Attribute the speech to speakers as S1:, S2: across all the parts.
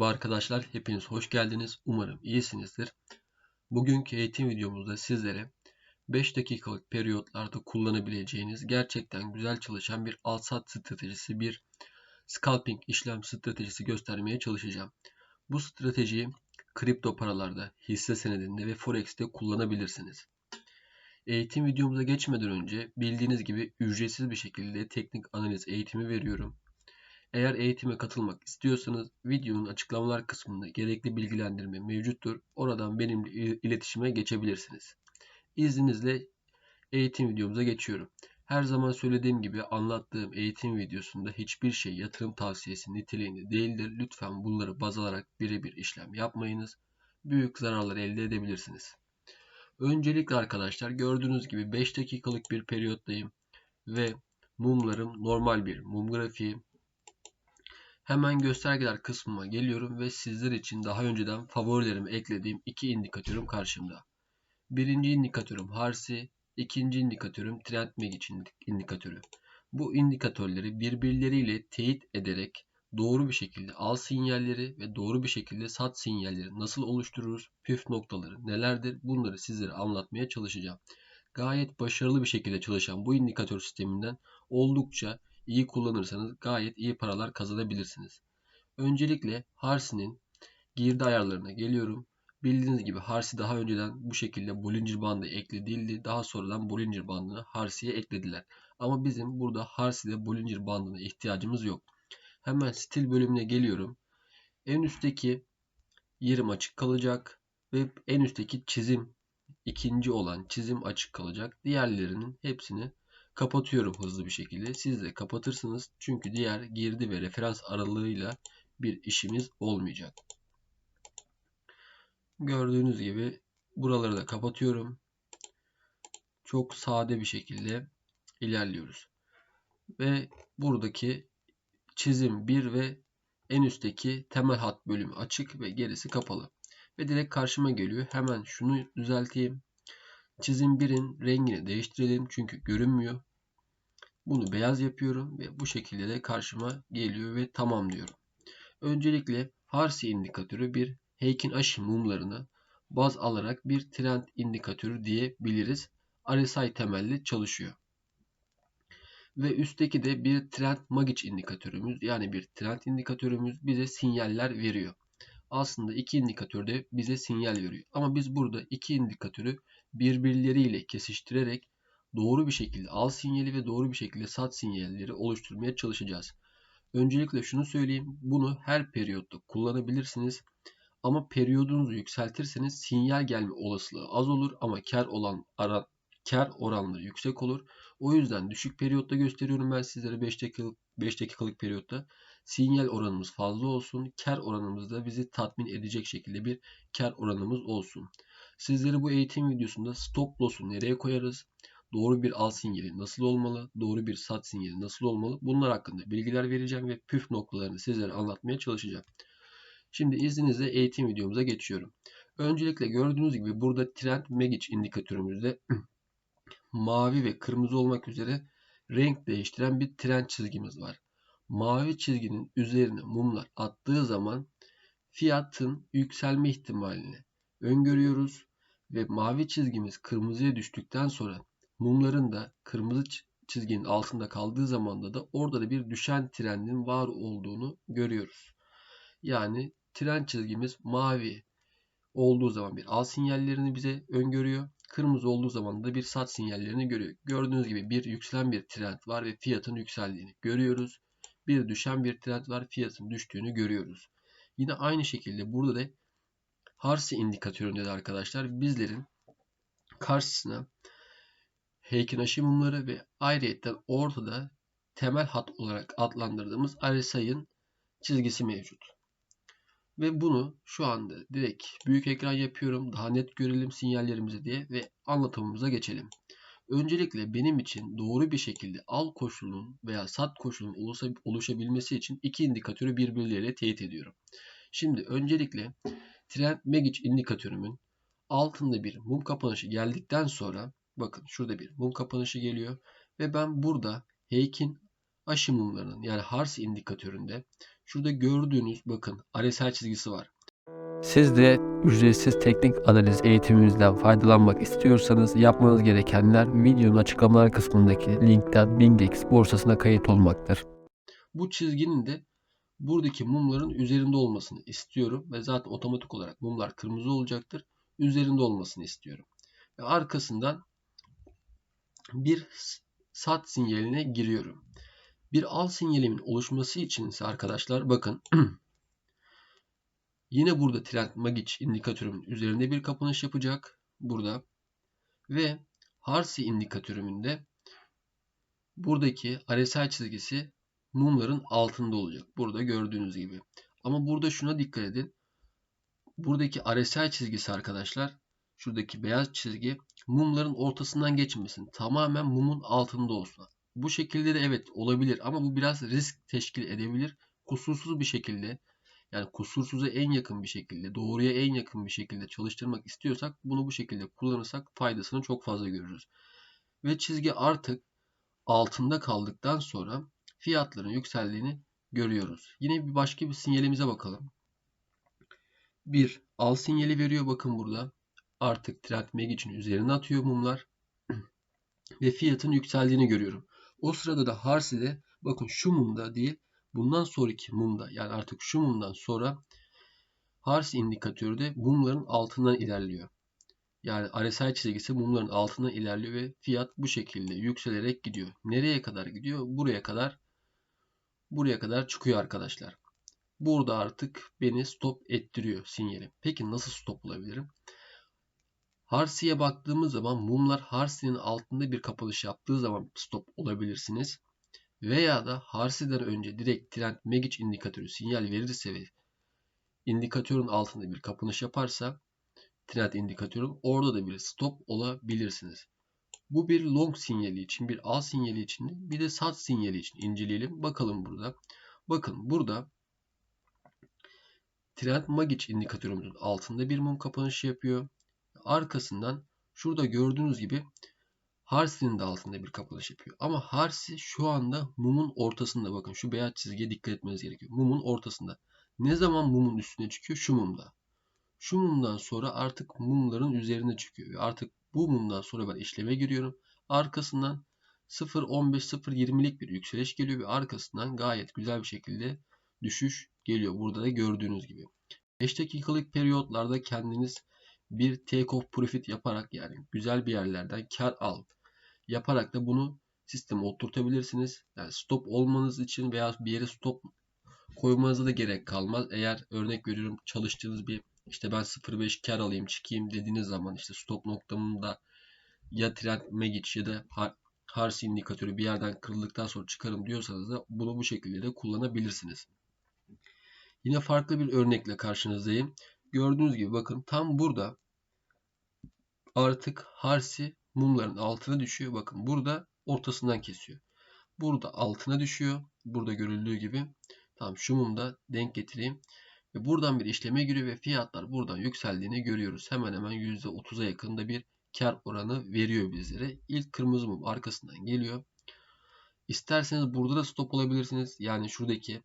S1: Merhaba arkadaşlar, hepiniz hoş geldiniz. Umarım iyisinizdir. Bugünkü eğitim videomuzda sizlere 5 dakikalık periyotlarda kullanabileceğiniz gerçekten güzel çalışan bir al-sat stratejisi, bir scalping işlem stratejisi göstermeye çalışacağım. Bu stratejiyi kripto paralarda, hisse senedinde ve forex'te kullanabilirsiniz. Eğitim videomuza geçmeden önce bildiğiniz gibi ücretsiz bir şekilde teknik analiz eğitimi veriyorum. Eğer eğitime katılmak istiyorsanız videonun açıklamalar kısmında gerekli bilgilendirme mevcuttur. Oradan benimle iletişime geçebilirsiniz. İzninizle eğitim videomuza geçiyorum. Her zaman söylediğim gibi anlattığım eğitim videosunda hiçbir şey yatırım tavsiyesi niteliğinde değildir. Lütfen bunları baz alarak birebir işlem yapmayınız. Büyük zararlar elde edebilirsiniz. Öncelikle arkadaşlar gördüğünüz gibi 5 dakikalık bir periyottayım ve mumlarım normal bir mum grafiği. Hemen göstergeler kısmına geliyorum ve sizler için daha önceden favorilerimi eklediğim iki indikatörüm karşımda. Birinci indikatörüm Harsi, ikinci indikatörüm Trend Magic indikatörü. Bu indikatörleri birbirleriyle teyit ederek doğru bir şekilde al sinyalleri ve doğru bir şekilde sat sinyalleri nasıl oluştururuz, püf noktaları nelerdir bunları sizlere anlatmaya çalışacağım. Gayet başarılı bir şekilde çalışan bu indikatör sisteminden oldukça iyi kullanırsanız gayet iyi paralar kazanabilirsiniz. Öncelikle Harsi'nin girdi ayarlarına geliyorum. Bildiğiniz gibi Harsi daha önceden bu şekilde Bollinger bandı ekledildi. Daha sonradan Bollinger bandını Harsi'ye eklediler. Ama bizim burada Harsi'de Bollinger bandına ihtiyacımız yok. Hemen stil bölümüne geliyorum. En üstteki yerim açık kalacak ve en üstteki çizim ikinci olan çizim açık kalacak. Diğerlerinin hepsini kapatıyorum hızlı bir şekilde. Siz de kapatırsınız. Çünkü diğer girdi ve referans aralığıyla bir işimiz olmayacak. Gördüğünüz gibi buraları da kapatıyorum. Çok sade bir şekilde ilerliyoruz. Ve buradaki çizim 1 ve en üstteki temel hat bölümü açık ve gerisi kapalı. Ve direkt karşıma geliyor. Hemen şunu düzelteyim. Çizim 1'in rengini değiştirelim çünkü görünmüyor. Bunu beyaz yapıyorum ve bu şekilde de karşıma geliyor ve tamam diyorum. Öncelikle Harsi indikatörü bir Heikin Ashi mumlarını baz alarak bir trend indikatörü diyebiliriz. RSI temelli çalışıyor. Ve üstteki de bir trend magic indikatörümüz yani bir trend indikatörümüz bize sinyaller veriyor. Aslında iki indikatör de bize sinyal veriyor. Ama biz burada iki indikatörü birbirleriyle kesiştirerek doğru bir şekilde al sinyali ve doğru bir şekilde sat sinyalleri oluşturmaya çalışacağız. Öncelikle şunu söyleyeyim. Bunu her periyotta kullanabilirsiniz. Ama periyodunuzu yükseltirseniz sinyal gelme olasılığı az olur ama kar olan ara, kar oranları yüksek olur. O yüzden düşük periyotta gösteriyorum ben sizlere 5 dakikalık 5 dakikalık periyotta. Sinyal oranımız fazla olsun. Kar oranımız da bizi tatmin edecek şekilde bir kar oranımız olsun. Sizlere bu eğitim videosunda stop loss'u nereye koyarız? Doğru bir al sinyali nasıl olmalı, doğru bir sat sinyali nasıl olmalı bunlar hakkında bilgiler vereceğim ve püf noktalarını sizlere anlatmaya çalışacağım. Şimdi izninizle eğitim videomuza geçiyorum. Öncelikle gördüğünüz gibi burada trend magic indikatörümüzde mavi ve kırmızı olmak üzere renk değiştiren bir trend çizgimiz var. Mavi çizginin üzerine mumlar attığı zaman fiyatın yükselme ihtimalini öngörüyoruz ve mavi çizgimiz kırmızıya düştükten sonra Mumların da kırmızı çizginin altında kaldığı zamanda da orada da bir düşen trendin var olduğunu görüyoruz. Yani trend çizgimiz mavi olduğu zaman bir al sinyallerini bize öngörüyor. Kırmızı olduğu zaman da bir sat sinyallerini görüyor. Gördüğünüz gibi bir yükselen bir trend var ve fiyatın yükseldiğini görüyoruz. Bir düşen bir trend var fiyatın düştüğünü görüyoruz. Yine aynı şekilde burada da Harsi indikatöründe de arkadaşlar bizlerin karşısına Heikin mumları ve ayrıyetten ortada temel hat olarak adlandırdığımız RSI'ın çizgisi mevcut. Ve bunu şu anda direkt büyük ekran yapıyorum. Daha net görelim sinyallerimizi diye ve anlatımımıza geçelim. Öncelikle benim için doğru bir şekilde al koşulunun veya sat koşulunun oluşabilmesi için iki indikatörü birbirleriyle teyit ediyorum. Şimdi öncelikle Trend Magic indikatörümün altında bir mum kapanışı geldikten sonra Bakın şurada bir mum kapanışı geliyor. Ve ben burada Heik'in aşı mumlarının yani HARS indikatöründe şurada gördüğünüz bakın RSI çizgisi var.
S2: Siz de ücretsiz teknik analiz eğitimimizden faydalanmak istiyorsanız yapmanız gerekenler videonun açıklamalar kısmındaki linkten BingX borsasına kayıt olmaktır.
S1: Bu çizginin de buradaki mumların üzerinde olmasını istiyorum ve zaten otomatik olarak mumlar kırmızı olacaktır. Üzerinde olmasını istiyorum. Ve arkasından bir sat sinyaline giriyorum. Bir al sinyalimin oluşması için ise arkadaşlar bakın yine burada trend magic indikatörümün üzerinde bir kapanış yapacak. Burada ve Harsi indikatörümün de buradaki RSI çizgisi mumların altında olacak. Burada gördüğünüz gibi. Ama burada şuna dikkat edin. Buradaki RSI çizgisi arkadaşlar şuradaki beyaz çizgi mumların ortasından geçmesin. Tamamen mumun altında olsun. Bu şekilde de evet olabilir ama bu biraz risk teşkil edebilir. Kusursuz bir şekilde yani kusursuza en yakın bir şekilde, doğruya en yakın bir şekilde çalıştırmak istiyorsak bunu bu şekilde kullanırsak faydasını çok fazla görürüz. Ve çizgi artık altında kaldıktan sonra fiyatların yükseldiğini görüyoruz. Yine bir başka bir sinyalimize bakalım. Bir al sinyali veriyor bakın burada. Artık trend meg için üzerine atıyor mumlar. Ve fiyatın yükseldiğini görüyorum. O sırada da Harsi'de bakın şu mumda değil bundan sonraki mumda yani artık şu mumdan sonra Harsi indikatörü de mumların altından ilerliyor. Yani RSI çizgisi mumların altından ilerliyor ve fiyat bu şekilde yükselerek gidiyor. Nereye kadar gidiyor? Buraya kadar buraya kadar çıkıyor arkadaşlar. Burada artık beni stop ettiriyor sinyali. Peki nasıl stop bulabilirim? Harsi'ye baktığımız zaman mumlar Harsi'nin altında bir kapanış yaptığı zaman stop olabilirsiniz. Veya da Harsi'den önce direkt trend magic indikatörü sinyal verirse ve indikatörün altında bir kapanış yaparsa trend indikatörün orada da bir stop olabilirsiniz. Bu bir long sinyali için, bir al sinyali için, bir de sat sinyali için inceleyelim. Bakalım burada. Bakın burada Trend Magic indikatörümüzün altında bir mum kapanışı yapıyor. Arkasından şurada gördüğünüz gibi Harsi'nin de altında bir kapanış yapıyor. Ama Harsi şu anda mumun ortasında. Bakın şu beyaz çizgiye dikkat etmeniz gerekiyor. Mumun ortasında. Ne zaman mumun üstüne çıkıyor? Şu mumda. Şu mumdan sonra artık mumların üzerine çıkıyor. Artık bu mumdan sonra ben işleme giriyorum. Arkasından 0.15-0.20'lik bir yükseliş geliyor ve arkasından gayet güzel bir şekilde düşüş geliyor. Burada da gördüğünüz gibi. 5 dakikalık periyotlarda kendiniz bir take off profit yaparak yani güzel bir yerlerden kar alıp yaparak da bunu sisteme oturtabilirsiniz. Yani stop olmanız için veya bir yere stop koymanıza da gerek kalmaz. Eğer örnek veriyorum çalıştığınız bir işte ben 0.5 kar alayım çıkayım dediğiniz zaman işte stop noktamında ya trend magic ya da Harsi indikatörü bir yerden kırıldıktan sonra çıkarım diyorsanız da bunu bu şekilde de kullanabilirsiniz. Yine farklı bir örnekle karşınızdayım. Gördüğünüz gibi bakın tam burada artık Harsi mumların altına düşüyor. Bakın burada ortasından kesiyor. Burada altına düşüyor. Burada görüldüğü gibi. Tamam şu mumda denk getireyim. Ve buradan bir işleme giriyor ve fiyatlar buradan yükseldiğini görüyoruz. Hemen hemen %30'a yakında bir kar oranı veriyor bizlere. İlk kırmızı mum arkasından geliyor. İsterseniz burada da stop olabilirsiniz. Yani şuradaki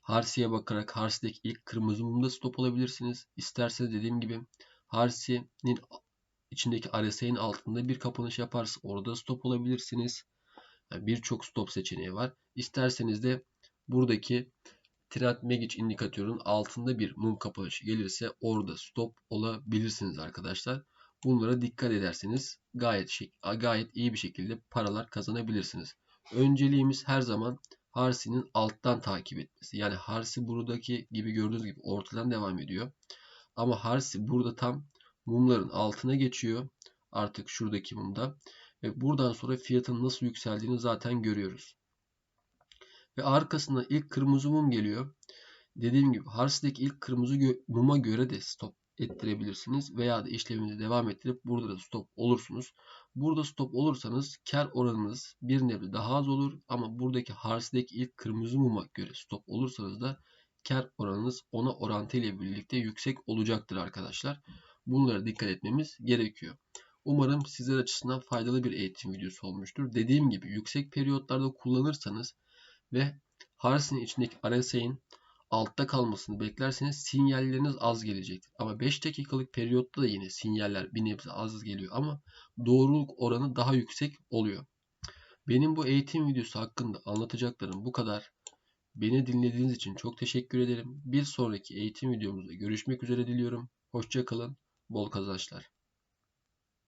S1: Harsi'ye bakarak Harsi'deki ilk kırmızı mumda stop olabilirsiniz. İsterseniz dediğim gibi Harsi'nin içindeki RSI'nin altında bir kapanış yaparsa orada stop olabilirsiniz. Yani Birçok stop seçeneği var. İsterseniz de buradaki Trend Magic indikatörün altında bir mum kapanışı gelirse orada stop olabilirsiniz arkadaşlar. Bunlara dikkat ederseniz gayet gayet iyi bir şekilde paralar kazanabilirsiniz. Önceliğimiz her zaman Harsi'nin alttan takip etmesi. Yani Harsi buradaki gibi gördüğünüz gibi ortadan devam ediyor. Ama Harsi burada tam mumların altına geçiyor. Artık şuradaki mumda. Ve buradan sonra fiyatın nasıl yükseldiğini zaten görüyoruz. Ve arkasında ilk kırmızı mum geliyor. Dediğim gibi Harsi'deki ilk kırmızı gö muma göre de stop ettirebilirsiniz. Veya da işlemini devam ettirip burada da stop olursunuz. Burada stop olursanız kar oranınız bir nebze daha az olur. Ama buradaki Harsi'deki ilk kırmızı muma göre stop olursanız da kar oranınız ona orantı ile birlikte yüksek olacaktır arkadaşlar. Bunlara dikkat etmemiz gerekiyor. Umarım sizler açısından faydalı bir eğitim videosu olmuştur. Dediğim gibi yüksek periyotlarda kullanırsanız ve Harris'in içindeki RSA'in altta kalmasını beklerseniz sinyalleriniz az gelecektir. Ama 5 dakikalık periyotta da yine sinyaller bir nebze az geliyor ama doğruluk oranı daha yüksek oluyor. Benim bu eğitim videosu hakkında anlatacaklarım bu kadar. Beni dinlediğiniz için çok teşekkür ederim. Bir sonraki eğitim videomuzda görüşmek üzere diliyorum. Hoşça kalın, bol kazançlar.